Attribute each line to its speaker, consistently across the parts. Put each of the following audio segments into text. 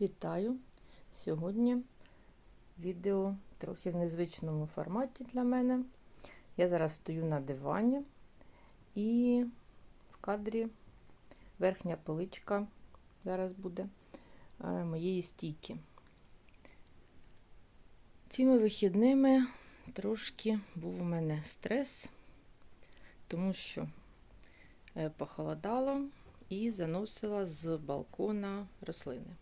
Speaker 1: Вітаю! Сьогодні відео трохи в незвичному форматі для мене. Я зараз стою на дивані і в кадрі верхня поличка зараз буде е, моєї стійки. Цими вихідними трошки був у мене стрес, тому що е, похолодало і заносила з балкона рослини.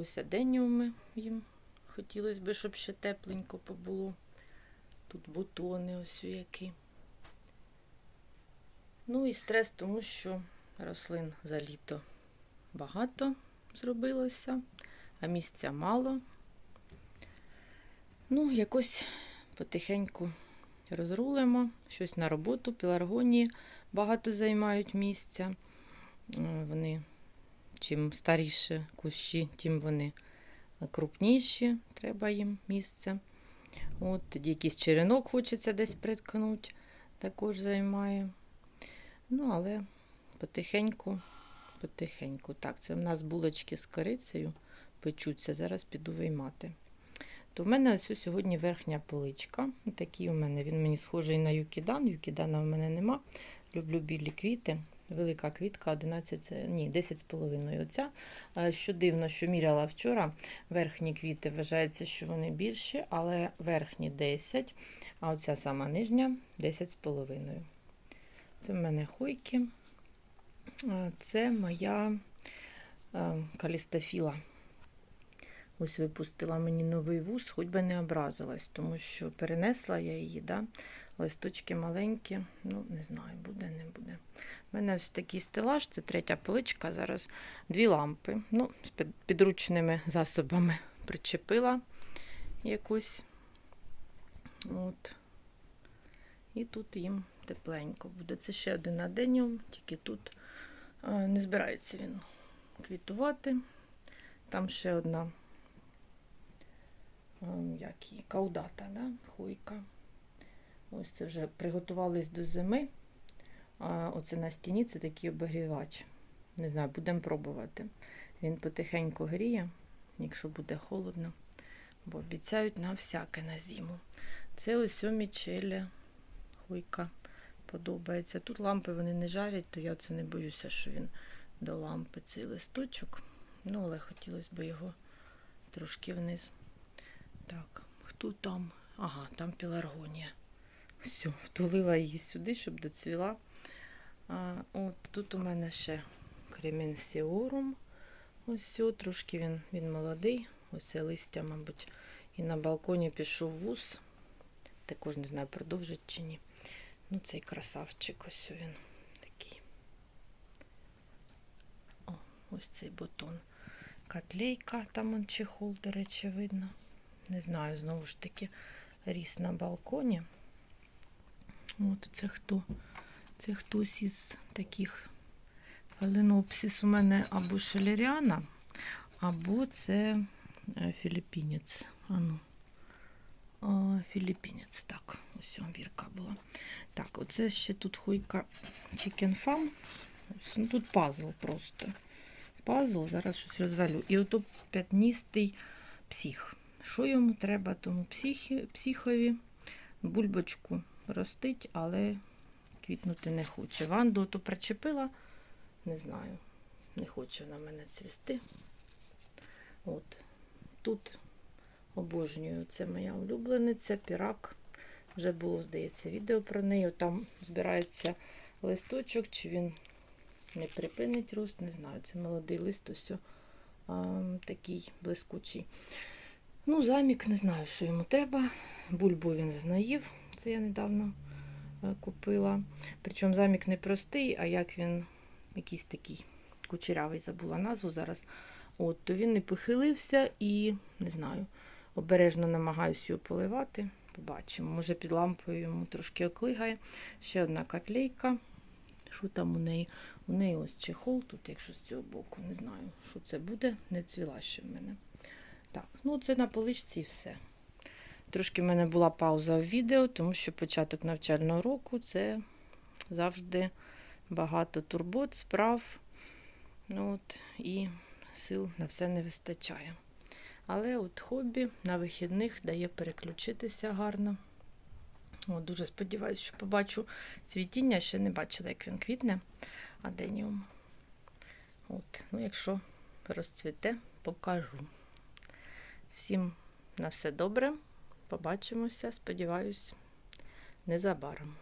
Speaker 1: Ось аденіуми їм хотілося б, щоб ще тепленько побуло. Тут бутони ось які. Ну і стрес, тому що рослин за літо багато зробилося, а місця мало. Ну, якось потихеньку розрулимо, щось на роботу, пеларгонії багато займають місця. Вони чим старіші кущі, тим вони крупніші, треба їм місце. От, тоді якийсь черенок хочеться десь приткнути, також займає. Ну, але потихеньку, потихеньку. Так, це в нас булочки з корицею печуться, зараз піду виймати. То в мене ось сьогодні верхня поличка. Такий у мене, він мені схожий на юкідан. Юкідана в мене нема. Люблю білі квіти. Велика квітка 11, це- ні, 10,5 оця. Е, Що дивно, що міряла вчора, верхні квіти вважається, що вони більші, але верхні 10, а оця сама нижня 10,5. Це в мене хойки. Е, Це моя е, калістофіла. Ось випустила мені новий вуз, хоч би не образилась, тому що перенесла я її, да? листочки маленькі, ну не знаю, буде, не буде. У мене ось такий стелаж, це третя поличка. Зараз дві лампи. Ну, з підручними засобами причепила якусь. От. І тут їм тепленько буде. Це ще один аденіум, тільки тут не збирається він квітувати. Там ще одна як її, каудата, да? хойка. Ось це вже приготувались до зими. А оце на стіні це такий обігрівач. Не знаю, будемо пробувати. Він потихеньку гріє, якщо буде холодно, бо обіцяють на всяке на зиму. Це ось о мічеля хуйка подобається. Тут лампи вони не жарять, то я це не боюся, що він до лампи цей листочок. Ну, але хотілося б його трошки вниз. Так, хто там? Ага, там пеларгонія. Все, втулила її сюди, щоб доцвіла. А, от тут у мене ще кременсіорум. Ось все, трошки він, він молодий. Ось це листя, мабуть, і на балконі пішов вуз. Також не знаю, продовжить чи ні. Ну, цей красавчик, ось він такий. О, ось цей бутон. Котлейка, там он чехол, до речі, видно. Не знаю, знову ж таки, ріс на балконі. От це хто? Це хтось із таких фаленопсис у мене або шелеріана, або це е, філіппінець. Ану. Філіппінець, так, ось бірка була. Так, оце ще тут хуйка Chicken Farm. Ну, тут пазл просто. Пазл, зараз щось розвалю. І ото п'ятністий псих. Що йому треба, тому психі, психові бульбочку ростить, але квітнути не хоче. Ванду то причепила, не знаю, не хоче вона мене цвісти. От. Тут обожнюю, це моя улюблениця, пірак. Вже було, здається, відео про неї. Там збирається листочок, чи він не припинить рост, не знаю. Це молодий лист, ось а, такий блискучий. Ну, замік, не знаю, що йому треба. Бульбу він знаїв, це я недавно е, купила. Причому замік не простий, а як він якийсь такий кучерявий, забула назву зараз. От, то він не похилився і не знаю, обережно намагаюся його поливати. Побачимо. Може під лампою йому трошки оклигає. Ще одна котлейка. Що там у неї? У неї ось чехол, тут, якщо з цього боку, не знаю, що це буде, не цвіла ще в мене. Так, ну це на поличці і все. Трошки в мене була пауза в відео, тому що початок навчального року це завжди багато турбот, справ. Ну, от, І сил на все не вистачає. Але от хобі на вихідних дає переключитися гарно. От, дуже сподіваюся, що побачу цвітіння. Ще не бачила, як він квітне, аденіум. От, ну, якщо розцвіте, покажу. Всім на все добре. Побачимося, сподіваюсь, незабаром.